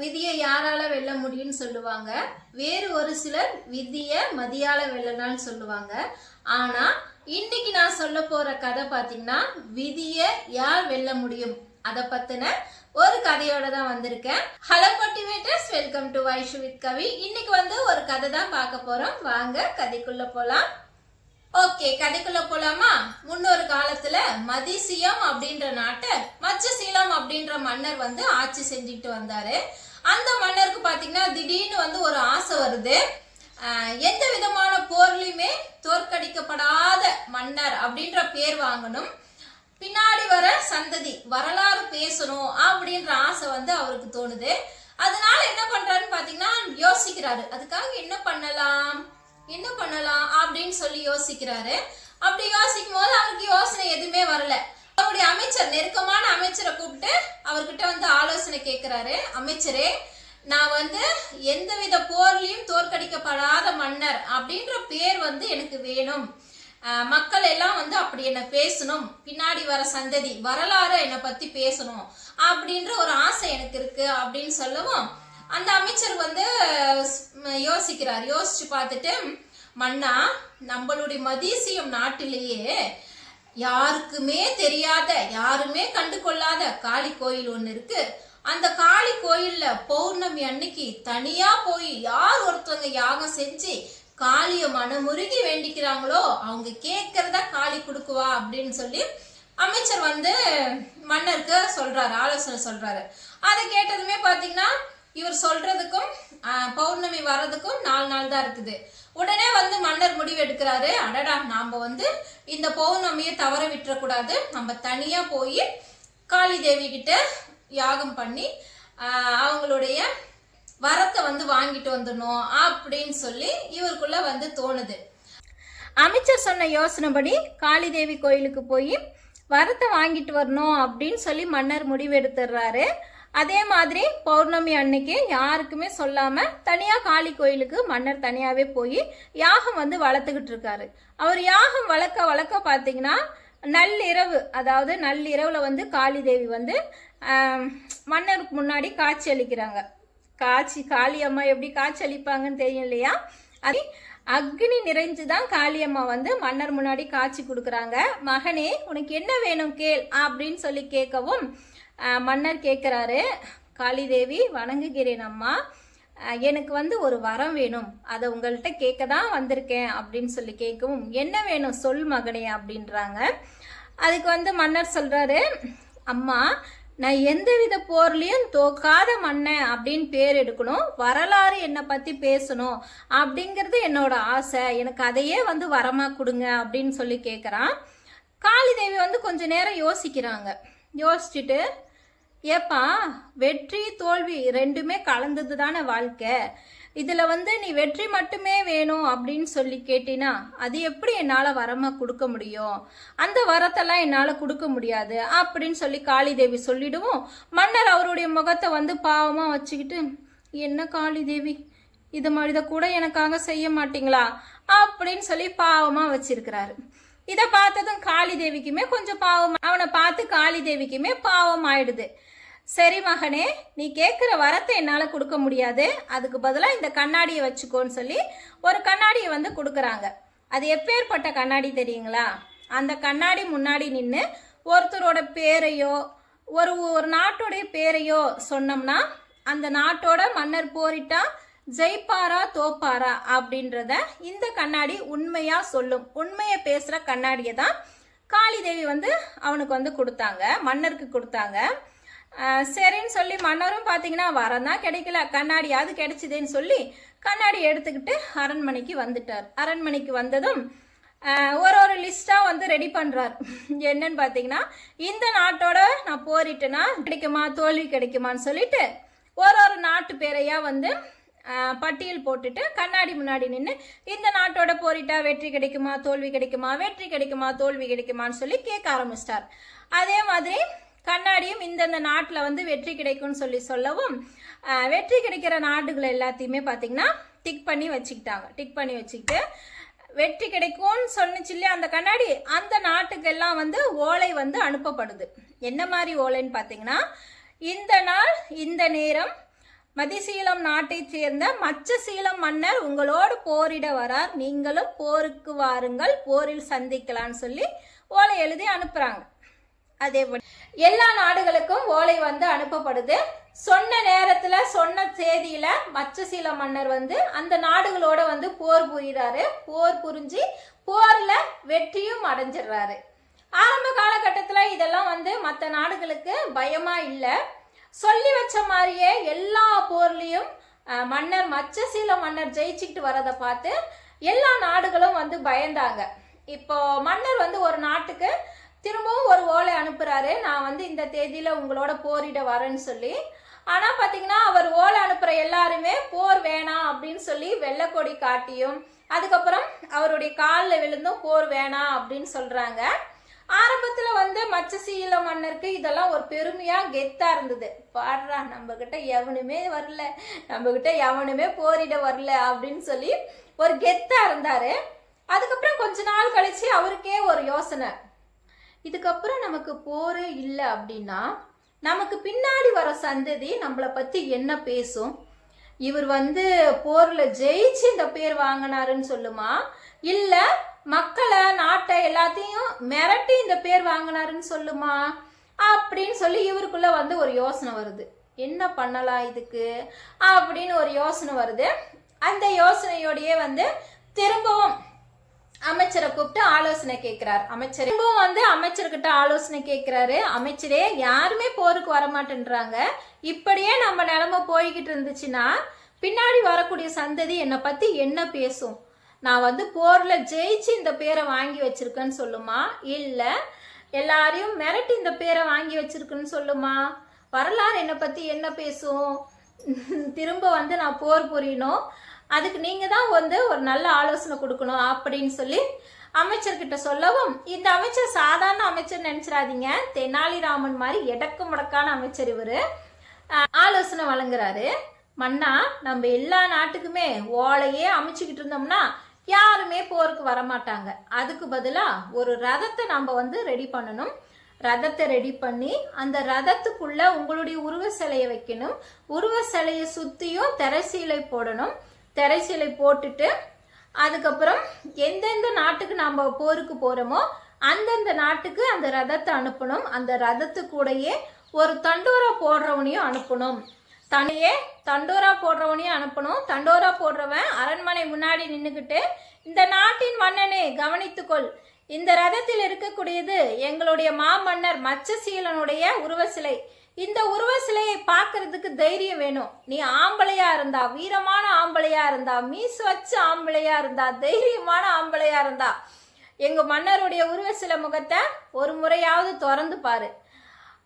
விதியை யாரால வெல்ல முடியும்னு சொல்லுவாங்க. வேறு ஒரு சிலர் விதியை மதியால வெல்லலாம்னு சொல்லுவாங்க. ஆனா இன்னைக்கு நான் சொல்ல போற கதை பாத்தீங்கன்னா விதியை யார் வெல்ல முடியும்? அதை பத்தின ஒரு கதையோட தான் வந்திருக்கேன். Hello motivators welcome to Vaishu with Kavi இன்னைக்கு வந்து ஒரு கதை தான் பார்க்க போறோம். வாங்க கதைக்குள்ள போலாம். ஓகே கதைக்குள்ள போலாமா? முன்னொரு காலத்துல மதிசியம் அப்படின்ற நாட்டை மச்சசீலம் அப்படின்ற மன்னர் வந்து ஆட்சி செஞ்சுட்டு வந்தாரு. அந்த மன்னருக்கு பாத்தீங்கன்னா திடீர்னு வந்து ஒரு ஆசை வருது. எந்த விதமான போர்லையுமே தோற்கடிக்கப்படாத மன்னர் அப்படின்ற பேர் வாங்கணும். பின்னாடி வர சந்ததி வரலாறு பேசணும் அப்படின்ற ஆசை வந்து அவருக்கு தோணுது. அதனால என்ன பண்றாருன்னு பாத்தீங்கன்னா யோசிக்கிறாரு. அதுக்காக என்ன பண்ணலாம்? என்ன பண்ணலாம் அப்படின்னு சொல்லி யோசிக்கிறாரு. அப்படி யோசிக்கும் போது அவருக்கு யோசனை எதுவுமே வரல. அவருடைய அமைச்சர் நெருக்கமான அமைச்சரை கூப்பிட்டு அவர்கிட்ட வந்து ஆலோசனை கேட்கிறாரு அமைச்சரே நான் வந்து எந்தவித போர்லையும் தோற்கடிக்கப்படாத மன்னர் அப்படின்ற பேர் வந்து எனக்கு வேணும். மக்கள் எல்லாம் வந்து அப்படி என்ன பேசணும். பின்னாடி வர சந்ததி வரலாறு என்னை பத்தி பேசணும் அப்படின்ற ஒரு ஆசை எனக்கு இருக்கு அப்படின்னு சொல்லவும் அந்த அமைச்சர் வந்து யோசிக்கிறார். யோசிச்சு பார்த்துட்டு மன்னா நம்மளுடைய மதிசியம் நாட்டிலேயே யாருக்குமே தெரியாத யாருமே கண்டு கொள்ளாத காளி கோயில் ஒன்று இருக்கு. அந்த காளி கோயில்ல பௌர்ணமி அன்னைக்கு தனியா போய் யார் ஒருத்தவங்க யாகம் செஞ்சு காளிய மனமுருகி வேண்டிக்கிறாங்களோ அவங்க கேட்கறத காளி கொடுக்குவா அப்படின்னு சொல்லி அமைச்சர் வந்து மன்னருக்கு சொல்றாரு ஆலோசனை சொல்றாரு. அதை கேட்டதுமே பாத்தீங்கன்னா இவர் சொல்றதுக்கும் பௌர்ணமி வர்றதுக்கும் நாலு நாள் தான் இருக்குது. உடனே வந்து மன்னர் முடிவு எடுக்கிறாரு அடடா நாம வந்து இந்த பௌர்ணமியை தவற விட்டுறக்கூடாது. நம்ம தனியா போய் காளி தேவி கிட்ட யாகம் பண்ணி அவங்களுடைய வரத்தை வந்து வாங்கிட்டு வந்துடணும் அப்படின்னு சொல்லி இவருக்குள்ள வந்து தோணுது. அமைச்சர் சொன்ன யோசனைப்படி காளிதேவி கோயிலுக்கு போய் வரத்தை வாங்கிட்டு வரணும் அப்படின்னு சொல்லி மன்னர் முடிவெடுத்துடுறாரு. அதே மாதிரி பௌர்ணமி அன்னைக்கு யாருக்குமே சொல்லாம தனியா காளி கோயிலுக்கு மன்னர் தனியாவே போய் யாகம் வந்து வளர்த்துக்கிட்டு இருக்காரு. அவர் யாகம் வளர்க்க வளர்க்க பார்த்தீங்கன்னா நள்ளிரவு அதாவது நள்ளிரவுல வந்து காளிதேவி வந்து மன்னருக்கு முன்னாடி காட்சி அளிக்கிறாங்க. காட்சி காளி அம்மா எப்படி காட்சி அளிப்பாங்கன்னு தெரியும் இல்லையா? அது அக்னி நிறைஞ்சுதான் காளியம்மா வந்து மன்னர் முன்னாடி காட்சி கொடுக்குறாங்க. மகனே உனக்கு என்ன வேணும் கேள் அப்படின்னு சொல்லி கேட்கவும் மன்னர் கேட்குறாரு காளிதேவி வணங்குகிறேன் அம்மா. எனக்கு வந்து ஒரு வரம் வேணும். அதை உங்கள்கிட்ட கேட்க தான் வந்திருக்கேன் அப்படின்னு சொல்லி கேட்கவும் என்ன வேணும் சொல் மகனே அப்படின்றாங்க. அதுக்கு வந்து மன்னர் சொல்கிறாரு அம்மா நான் எந்தவித போர்லையும் தோக்காத மன்னன் அப்படின்னு பேர் எடுக்கணும். வரலாறு என்னை பற்றி பேசணும் அப்படிங்கிறது என்னோட ஆசை. எனக்கு அதையே வந்து வரமாக கொடுங்க அப்படின்னு சொல்லி கேட்குறான் காளிதேவி வந்து கொஞ்ச நேரம் யோசிக்கிறாங்க. யோசிச்சுட்டு ஏப்பா வெற்றி தோல்வி ரெண்டுமே கலந்தது தானே வாழ்க்கை? இதில் வந்து நீ வெற்றி மட்டுமே வேணும் அப்படின்னு சொல்லி கேட்டினா அது எப்படி என்னால் வரமாக கொடுக்க முடியும்? அந்த வரத்தெல்லாம் என்னால் கொடுக்க முடியாது அப்படின்னு சொல்லி காளிதேவி சொல்லிடுவோம். மன்னர் அவருடைய முகத்தை வந்து பாவமாக வச்சுக்கிட்டு என்ன காளிதேவி இது மாதிரி இதை கூட எனக்காக செய்ய மாட்டீங்களா? அப்படின்னு சொல்லி பாவமாக வச்சிருக்கிறாரு. இதை பார்த்ததும் காளி தேவிக்குமே கொஞ்சம் பாவம் அவனை பார்த்து காளி தேவிக்குமே பாவம் ஆயிடுது சரி மகனே நீ கேட்குற வரத்தை என்னால் கொடுக்க முடியாது. அதுக்கு பதிலாக இந்த கண்ணாடியை வச்சுக்கோன்னு சொல்லி ஒரு கண்ணாடியை வந்து கொடுக்குறாங்க. அது எப்பேற்பட்ட கண்ணாடி தெரியுங்களா? அந்த கண்ணாடி முன்னாடி நின்று ஒருத்தரோட பேரையோ ஒரு ஒரு நாட்டோடைய பேரையோ சொன்னோம்னா அந்த நாட்டோட மன்னர் போரிட்டா ஜெய்ப்பாரா தோப்பாரா அப்படின்றத இந்த கண்ணாடி உண்மையாக சொல்லும். உண்மையை பேசுகிற கண்ணாடியை தான் காளிதேவி வந்து அவனுக்கு வந்து கொடுத்தாங்க மன்னருக்கு கொடுத்தாங்க. சரின்னு சொல்லி மன்னரும் பார்த்தீங்கன்னா வரம் தான் கிடைக்கல. கண்ணாடியாவது கிடைச்சிதேன்னு சொல்லி கண்ணாடி எடுத்துக்கிட்டு அரண்மனைக்கு வந்துட்டார். அரண்மனைக்கு வந்ததும் ஒரு ஒரு லிஸ்ட்டாக வந்து ரெடி பண்ணுறார் என்னன்னு பார்த்தீங்கன்னா இந்த நாட்டோட நான் போரிட்டேன்னா கிடைக்குமா? தோல்வி கிடைக்குமான்னு சொல்லிட்டு ஒரு ஒரு நாட்டு பேரையாக வந்து பட்டியல் போட்டுட்டு கண்ணாடி முன்னாடி நின்று இந்த நாட்டோட போரிட்டா வெற்றி கிடைக்குமா? தோல்வி கிடைக்குமா? வெற்றி கிடைக்குமா? தோல்வி கிடைக்குமான்னு சொல்லி கேட்க ஆரம்பிச்சிட்டார். அதே மாதிரி கண்ணாடியும் இந்தந்த நாட்டில் வந்து வெற்றி கிடைக்கும்னு சொல்லி சொல்லவும் வெற்றி கிடைக்கிற நாடுகள் எல்லாத்தையுமே பார்த்தீங்கன்னா டிக் பண்ணி வச்சுக்கிட்டாங்க. டிக் பண்ணி வச்சுக்கிட்டு வெற்றி கிடைக்கும்னு சொன்னிச்சு இல்லையா அந்த கண்ணாடி? அந்த நாட்டுக்கெல்லாம் வந்து ஓலை வந்து அனுப்பப்படுது. என்ன மாதிரி ஓலைன்னு பார்த்தீங்கன்னா இந்த நாள் இந்த நேரம் மதிசீலம் நாட்டைச் சேர்ந்த மச்சசீலம் மன்னர் உங்களோடு போரிட வரார். நீங்களும் போருக்கு வாருங்கள் போரில் சந்திக்கலாம்னு சொல்லி ஓலை எழுதி அனுப்புறாங்க. அதே எல்லா நாடுகளுக்கும் ஓலை வந்து அனுப்பப்படுது. சொன்ன நேரத்துல சொன்ன தேதியில மச்சசீல மன்னர் வந்து அந்த நாடுகளோட வந்து போர் புரிகிறாரு போர் புரிஞ்சு போர்ல வெற்றியும் அடைஞ்சிடுறாரு. ஆரம்ப காலகட்டத்துல இதெல்லாம் வந்து மற்ற நாடுகளுக்கு பயமா இல்லை. சொல்லி வச்ச மாதிரியே எல்லா போர்லயும் மன்னர் மச்சசீல மன்னர் ஜெயிச்சுக்கிட்டு வரதை பார்த்து எல்லா நாடுகளும் வந்து பயந்தாங்க. இப்போ மன்னர் வந்து ஒரு நாட்டுக்கு திரும்பவும் ஒரு ஓலை அனுப்புறாரு. நான் வந்து இந்த தேதியில உங்களோட போரிட வரேன்னு சொல்லி. ஆனா பாத்தீங்கன்னா அவர் ஓலை அனுப்புற எல்லாருமே போர் வேணாம் அப்படின்னு சொல்லி வெள்ளக்கொடி காட்டியும் அதுக்கப்புறம் அவருடைய காலில் விழுந்தும் போர் வேணாம் அப்படின்னு சொல்றாங்க. ஆரம்பத்துல வந்து மச்சசீல மன்னருக்கு இதெல்லாம் ஒரு பெருமையா கெத்தா இருந்தது. பாடுறா நம்ம கிட்ட எவனுமே வரல. நம்ம கிட்ட எவனுமே போரிட வரல அப்படின்னு சொல்லி ஒரு கெத்தா இருந்தாரு. அதுக்கப்புறம் கொஞ்ச நாள் கழிச்சு அவருக்கே ஒரு யோசனை. இதுக்கப்புறம் நமக்கு போரே இல்லை அப்படின்னா நமக்கு பின்னாடி வர சந்ததி நம்மளை பற்றி என்ன பேசும்? இவர் வந்து போரில் ஜெயிச்சு இந்த பேர் வாங்கினாருன்னு சொல்லுமா? இல்லை மக்களை நாட்டை எல்லாத்தையும் மிரட்டி இந்த பேர் வாங்கினாருன்னு சொல்லுமா? அப்படின்னு சொல்லி இவருக்குள்ளே வந்து ஒரு யோசனை வருது. என்ன பண்ணலாம் இதுக்கு? அப்படின்னு ஒரு யோசனை வருது. அந்த யோசனையோடையே வந்து திரும்பவும் அமைச்சரை கூப்பிட்டு ஆலோசனை கேட்கிறார் அமைச்சர் திரும்பவும் வந்து அமைச்சர்கிட்ட ஆலோசனை கேட்கிறாரு அமைச்சரே யாருமே போருக்கு வரமாட்டேன்றாங்க. இப்படியே நம்ம நிலமை போய்கிட்டு இருந்துச்சுன்னா பின்னாடி வரக்கூடிய சந்ததி என்னை பத்தி என்ன பேசும்? நான் வந்து போர்ல ஜெயிச்சு இந்த பேரை வாங்கி வச்சிருக்கேன்னு சொல்லுமா? இல்ல எல்லாரையும் மிரட்டி இந்த பேரை வாங்கி வச்சிருக்குன்னு சொல்லுமா? வரலாறு என்னை பத்தி என்ன பேசும்? திரும்ப வந்து நான் போர் புரியணும். அதுக்கு நீங்க தான் வந்து ஒரு நல்ல ஆலோசனை கொடுக்கணும் அப்படின்னு சொல்லி அமைச்சர்கிட்ட சொல்லவும் இந்த அமைச்சர் சாதாரண அமைச்சர் நினைச்சிடாதீங்க. தெனாலிராமன் மாதிரி எடக்கு முடக்கான அமைச்சர் இவரு. ஆலோசனை வழங்குறாரு. மன்னா நம்ம எல்லா நாட்டுக்குமே ஓலையே அமைச்சுக்கிட்டு இருந்தோம்னா யாருமே போருக்கு வரமாட்டாங்க. அதுக்கு பதிலாக ஒரு ரதத்தை நம்ம வந்து ரெடி பண்ணணும். ரதத்தை ரெடி பண்ணி அந்த ரதத்துக்குள்ள உங்களுடைய உருவ சிலையை வைக்கணும். உருவ சிலையை சுற்றியும் திரைசீலை போடணும். திரைசீலை போட்டுட்டு அதுக்கப்புறம் எந்தெந்த நாட்டுக்கு நம்ம போருக்கு போகிறோமோ அந்தந்த நாட்டுக்கு அந்த ரதத்தை அனுப்பணும். அந்த ரதத்து கூடயே ஒரு தண்டோரா போடுறவனையும் அனுப்பணும். தனியே தண்டோரா போடுறவனையும் அனுப்பணும். தண்டோரா போடுறவன் அரண்மனை முன்னாடி நின்றுக்கிட்டு இந்த நாட்டின் மன்னனே கவனித்துக்கொள். இந்த ரதத்தில் இருக்கக்கூடியது எங்களுடைய மாமன்னர் மச்சசீலனுடைய உருவ சிலை. இந்த உருவ சிலையை பார்க்கறதுக்கு தைரியம் வேணும். நீ ஆம்பளையா இருந்தா வீரமான ஆம்பளையா இருந்தா மீஸ் வச்ச ஆம்பளையா இருந்தா தைரியமான ஆம்பளையா இருந்தா எங்க மன்னருடைய உருவ சில முகத்தை ஒரு முறையாவது திறந்து பாரு.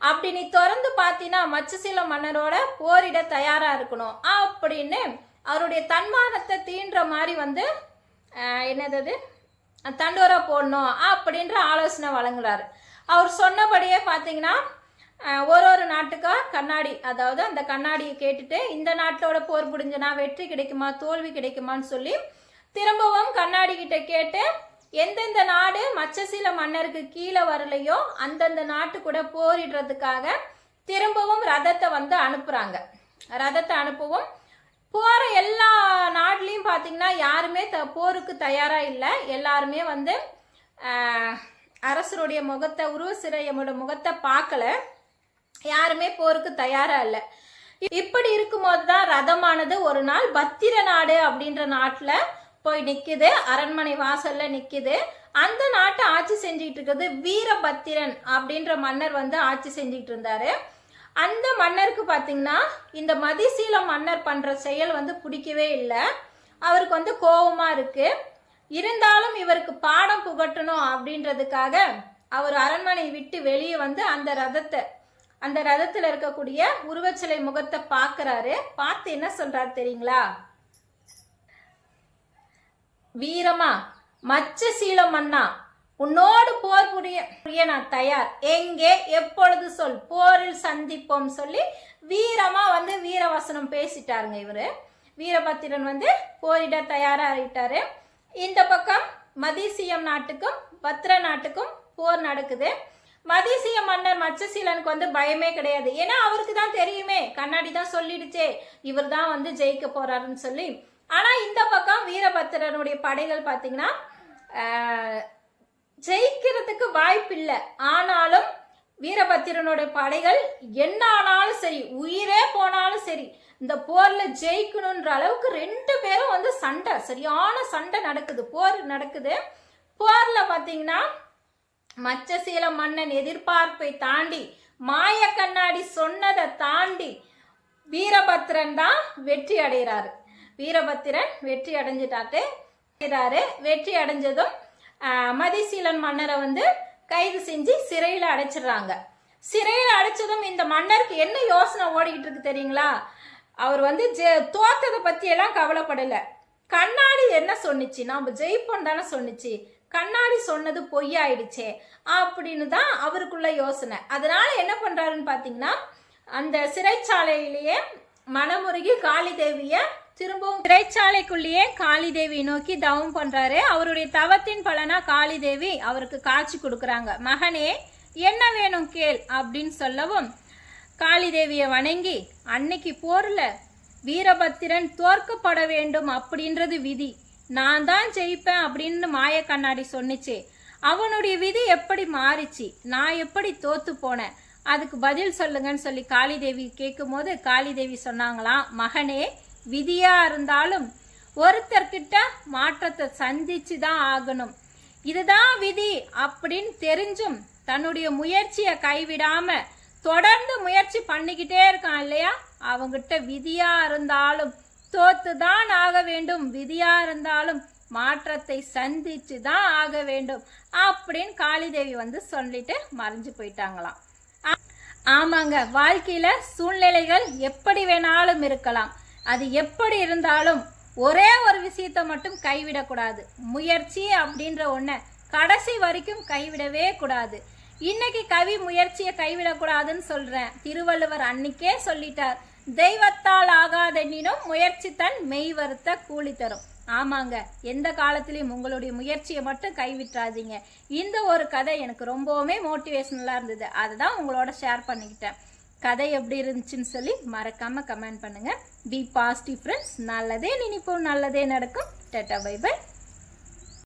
அப்படி நீ திறந்து பார்த்தீங்கன்னா மச்சசீல மன்னரோட போரிட தயாரா இருக்கணும். அப்படின்னு அவருடைய தன்மானத்தை தீண்டுற மாதிரி வந்து என்னது தண்டோரா போடணும் அப்படின்ற ஆலோசனை வழங்குறாரு. அவர் சொன்னபடியே பார்த்தீங்கன்னா ஒரு ஒரு நாட்டுக்கா கண்ணாடி அதாவது அந்த கண்ணாடியை கேட்டுட்டு இந்த நாட்டோட போர் புடிஞ்சனா வெற்றி கிடைக்குமா தோல்வி கிடைக்குமான்னு சொல்லி திரும்பவும் கண்ணாடி கிட்ட கேட்டு எந்தெந்த நாடு மச்சசீல மன்னருக்கு கீழே வரலையோ அந்தந்த நாட்டு கூட போரிடுறதுக்காக திரும்பவும் ரதத்தை வந்து அனுப்புறாங்க. ரதத்தை அனுப்பவும் போற எல்லா நாட்டிலையும் பார்த்தீங்கன்னா யாருமே த போருக்கு தயாரா இல்லை. எல்லாருமே வந்து அரசருடைய முகத்தை உருவ சிறையமோட முகத்தை பார்க்கல. யாருமே போருக்கு தயாரா இல்லை. இப்படி இருக்கும்போது தான் ரதமானது ஒரு நாள் பத்திர நாடு அப்படின்ற நாட்டுல போய் நிக்குது. அரண்மனை வாசல்ல நிக்குது. அந்த நாட்டை ஆட்சி செஞ்சுட்டு இருக்கிறது வீரபத்திரன் அப்படின்ற மன்னர் வந்து ஆட்சி செஞ்சுட்டு இருந்தாரு. அந்த மன்னருக்கு பாத்தீங்கன்னா இந்த மதிசீல மன்னர் பண்ற செயல் வந்து பிடிக்கவே இல்லை. அவருக்கு வந்து கோபமா இருக்கு. இருந்தாலும் இவருக்கு பாடம் புகட்டணும் அப்படின்றதுக்காக அவர் அரண்மனை விட்டு வெளியே வந்து அந்த ரதத்தை அந்த ரதத்தில் இருக்கக்கூடிய உருவச்சிலை முகத்தை பார்க்கறாரு. பார்த்து என்ன சொல்றாரு தெரியுங்களா? வீரமா மச்ச சீலம் மன்னா உன்னோடு போர் புரிய புரிய நான் தயார். எங்கே? எப்பொழுது சொல்? போரில் சந்திப்போம் சொல்லி வீரமா வந்து வீரவசனம் பேசிட்டாருங்க இவரு. வீரபத்திரன் வந்து போரிட தயாராகிட்டாரு இந்த பக்கம் மதிசியம் நாட்டுக்கும் பத்ர நாட்டுக்கும் போர் நடக்குது. மதிசிய மன்னர் மச்சசீலனுக்கு வந்து பயமே கிடையாது. ஏன்னா அவருக்கு தான் தெரியுமே. கண்ணாடி தான் சொல்லிடுச்சே. இவர் தான் வந்து ஜெயிக்க போறாருன்னு சொல்லி. ஆனா இந்த பக்கம் வீரபத்திரனுடைய படைகள் பாத்தீங்கன்னா ஜெயிக்கிறதுக்கு வாய்ப்பில்லை. ஆனாலும் வீரபத்திரனுடைய படைகள் என்ன ஆனாலும் சரி உயிரே போனாலும் சரி இந்த போர்ல ஜெயிக்கணுன்ற அளவுக்கு ரெண்டு பேரும் வந்து சண்டை சரியான சண்டை நடக்குது. போர் நடக்குது. போர்ல பாத்தீங்கன்னா மச்சசீல மன்னன் எதிர்பார்ப்பை தாண்டி மாய கண்ணாடி சொன்னதை தாண்டி வீரபத்திரன் தான் வெற்றி அடைகிறாரு. வீரபத்திரன் வெற்றி அடைஞ்சிட்டாட்டு வெற்றி அடைஞ்சதும் மதிசீலன் மன்னரை வந்து கைது செஞ்சு சிறையில் அடைச்சிடுறாங்க. சிறையில் அடைச்சதும் இந்த மன்னருக்கு என்ன யோசனை ஓடிக்கிட்டு இருக்கு தெரியுங்களா? அவர் வந்து ஜெ- தோத்ததை பற்றியெல்லாம் கவலைப்படலை. கண்ணாடி என்ன சொன்னுச்சு? நாம் ஜெயிப்போம் தானே சொன்னுச்சு. கண்ணாடி சொன்னது பொய்யாயிடுச்சே அப்படின்னு தான் அவருக்குள்ள யோசனை. அதனால என்ன பண்றாருன்னு பாத்தீங்கன்னா அந்த சிறைச்சாலையிலேயே மனமுருகி காளி தேவிய திரும்பவும் சிறைச்சாலைக்குள்ளேயே காளி தேவி நோக்கி தவம் பண்றாரு. அவருடைய தவத்தின் பலனா காளி தேவி அவருக்கு காட்சி கொடுக்குறாங்க. மகனே என்ன வேணும் கேள் அப்படின்னு சொல்லவும் காளி தேவியை வணங்கி அன்னைக்கு போர்ல வீரபத்திரன் தோற்கப்பட வேண்டும் அப்படின்றது விதி. நான் தான் ஜெயிப்பேன் அப்படின்னு மாய கண்ணாடி சொன்னிச்சு. அவனுடைய விதி எப்படி மாறிச்சு? நான் எப்படி தோத்து போனேன்? அதுக்கு பதில் சொல்லுங்கன்னு சொல்லி காளிதேவி கேட்கும்போது காளிதேவி சொன்னாங்களாம் மகனே விதியா இருந்தாலும் ஒருத்தர்கிட்ட மாற்றத்தை சந்திச்சு தான் ஆகணும். இதுதான் விதி அப்படின்னு தெரிஞ்சும் தன்னுடைய முயற்சியை கைவிடாம தொடர்ந்து முயற்சி பண்ணிக்கிட்டே இருக்கான் இல்லையா? அவங்கிட்ட விதியா இருந்தாலும் தோத்துதான் ஆக வேண்டும். விதியா இருந்தாலும் மாற்றத்தை சந்திச்சு தான் ஆக வேண்டும். அப்படின்னு காளிதேவி வந்து சொல்லிட்டு மறைஞ்சு போயிட்டாங்களாம். ஆமாங்க வாழ்க்கையில சூழ்நிலைகள் எப்படி வேணாலும் இருக்கலாம். அது எப்படி இருந்தாலும் ஒரே ஒரு விஷயத்த மட்டும் கைவிடக்கூடாது. முயற்சி அப்படின்ற ஒன்றை கடைசி வரைக்கும் கைவிடவே கூடாது. இன்னைக்கு கவி முயற்சியை கைவிடக்கூடாதுன்னு சொல்றேன். திருவள்ளுவர் அன்னைக்கே சொல்லிட்டார். தெய்வத்தால் ஆகாதெனினும் முயற்சி தன் மெய் வருத்த கூலி தரும். ஆமாங்க எந்த காலத்திலையும் உங்களுடைய முயற்சியை மட்டும் கைவிட்டுறாதீங்க இந்த ஒரு கதை எனக்கு ரொம்பவுமே மோட்டிவேஷனலாக இருந்தது. அதை தான் உங்களோட ஷேர் பண்ணிக்கிட்டேன். கதை எப்படி இருந்துச்சுன்னு சொல்லி மறக்காமல் கமெண்ட் பண்ணுங்கள் பி பாசிட்டிவ் ஃப்ரெண்ட்ஸ் நல்லதே நினைப்போம். நல்லதே நடக்கும். Ta-ta by by